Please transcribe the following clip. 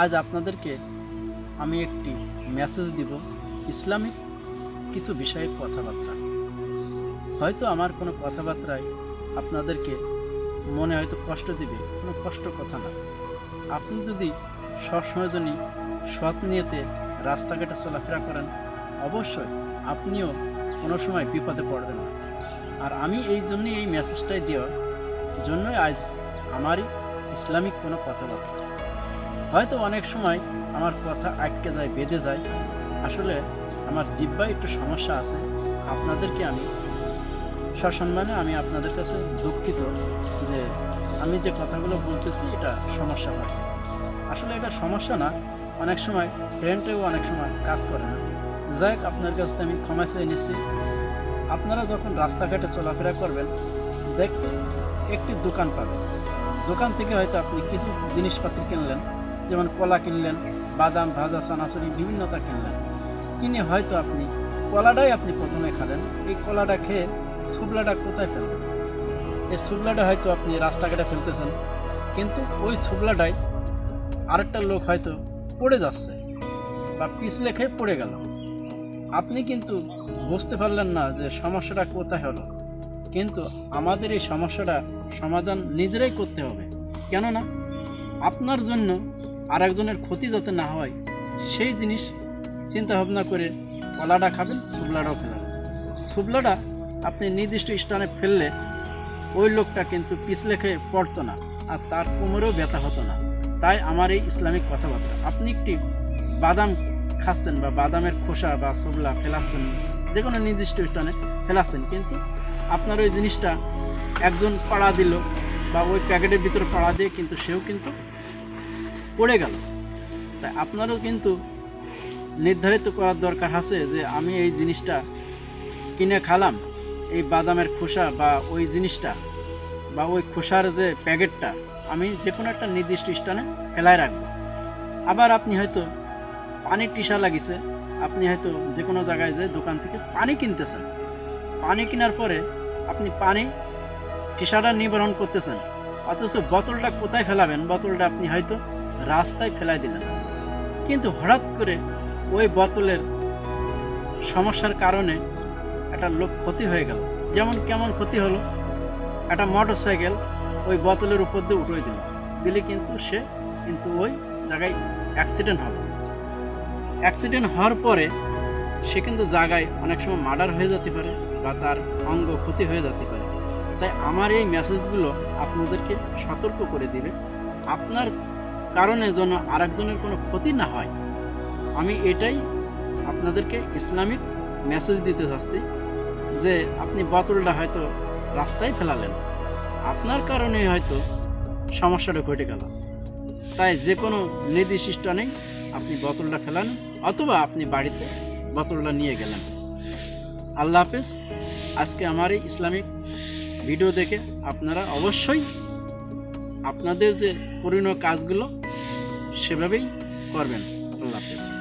আজ আপনাদেরকে আমি একটি মেসেজ দিব ইসলামিক কিছু বিষয়ের কথাবার্তা। হয়তো আমার কোনো কথাবার্তায় আপনাদেরকে মনে হয়তো কষ্ট দিবে, কোনো কষ্ট কথা না। আপনি যদি সবসময় জন্য সৎ নিয়েতে রাস্তাঘাটে চলাফেরা করেন, অবশ্যই আপনিও কোনো সময় বিপদে পড়বেন না। আর আমি এই জন্যই এই মেসেজটাই দেওয়ার জন্যই আজ আমারই ইসলামিক কোনো কথাবার্তা। হয়তো অনেক সময় আমার কথা আটকে যায়, বেঁধে যায়। আসলে আমার জিব্বায় একটু সমস্যা আছে। আপনাদেরকে আমি সসম্মানে আমি আপনাদের কাছে দুঃখিত যে আমি যে কথাগুলো বলতেছি, এটা সমস্যা হয়। আসলে এটা সমস্যা না, অনেক সময় ব্রেনটাও অনেক সময় কাজ করে না। যাই হোক, আপনার কাছ আমি ক্ষমা চেয়ে নিচ্ছি। আপনারা যখন রাস্তাঘাটে চলাফেরা করবেন দেখবেন একটি দোকান পাবেন। দোকান থেকে হয়তো আপনি কিছু জিনিসপাতি কিনলেন। যেমন কলা কিনলেন, বাদাম, ভাজা, চানাচুরি বিভিন্নতা কিনলেন। কিনে হয়তো আপনি কলাটাই আপনি প্রথমে খাবেন। এই কলাটা খেয়ে সুবলাটা কোথায় ফেলবেন? এই সুবলাটা হয়তো আপনি রাস্তাঘাটে ফেলতেছেন, কিন্তু ওই সুবলাটাই আরেকটা লোক হয়তো পড়ে যাচ্ছে বা পিছলে খেয়ে পড়ে গেল। আপনি কিন্তু বুঝতে পারলেন না যে সমস্যাটা কোথায় হলো। কিন্তু আমাদের এই সমস্যাটা সমাধান নিজেরাই করতে হবে। কেননা আপনার জন্য আরেকজনের ক্ষতি যাতে না হয়, সেই জিনিস চিন্তা ভাবনা করে কলাটা খাবেন, সুবলাটাও ফেলাবেন সুবলাটা আপনি নির্দিষ্ট স্থানে ফেললে ওই লোকটা কিন্তু পিছলে খেয়ে পড়তো না আর তার কোমরেও ব্যথা হতো না। তাই আমার এই ইসলামিক কথাবার্তা। আপনি একটি বাদাম খাচ্ছেন বা বাদামের খোসা বা সবলা ফেলাচ্ছেন, যে কোনো নির্দিষ্ট স্থানে ফেলাচ্ছেন, কিন্তু আপনার ওই জিনিসটা একজন পাড়া দিল বা ওই প্যাকেটের ভিতরে পাড়া দিয়ে কিন্তু সেও কিন্তু পড়ে গেল। তাই আপনারও কিন্তু নির্ধারিত করার দরকার আছে যে আমি এই জিনিসটা কিনে খালাম, এই বাদামের খোসা বা ওই জিনিসটা বা ওই খোসার যে প্যাকেটটা আমি যে কোনো একটা নির্দিষ্ট স্থানে ফেলায় রাখব। আবার আপনি হয়তো পানির টিসা লাগিছে, আপনি হয়তো যে কোনো জায়গায় যে দোকান থেকে পানি কিনতেছেন। পানি কেনার পরে আপনি পানি টিসাটা নিবারণ করতেছেন, অথচ বোতলটা কোথায় ফেলাবেন? বোতলটা আপনি হয়তো রাস্তায় ফেলাই দিলেন কিন্তু হঠাৎ করে ওই বোতলের সমস্যার কারণে একটা লোক ক্ষতি হয়ে গেল। যেমন কেমন ক্ষতি হলো, একটা মোটর সাইকেল ওই বোতলের উপর দিয়ে উঠে দিল। দিলে কিন্তু সে কিন্তু ওই জায়গায় অ্যাক্সিডেন্ট হবে। অ্যাক্সিডেন্ট হওয়ার পরে সে কিন্তু জায়গায় অনেক সময় মার্ডার হয়ে যেতে পারে বা তার অঙ্গ ক্ষতি হয়ে যেতে পারে। তাই আমার এই মেসেজগুলো আপনাদেরকে সতর্ক করে দিবে। আপনার কারণে যেন আরেকজনের কোনো ক্ষতি না হয়। আমি এটাই আপনাদেরকে ইসলামিক মেসেজ দিতে চাচ্ছি যে আপনি বোতলটা হয়তো রাস্তায় ফেলালেন। আপনার কারণে হয়তো সমস্যাটা ঘটে গেল। তাই যে কোনো নির্দিষ্ট নেই, আপনি বোতলটা ফেলান অথবা আপনি বাড়িতে বোতলটা নিয়ে গেলেন। আল্লাহ হাফেজ, আজকে আমার এই ইসলামিক ভিডিও দেখে আপনারা অবশ্যই আপনাদের যে করণীয় কাজগুলো সেভাবেই করবেন। আল্লাহ হাফেজ।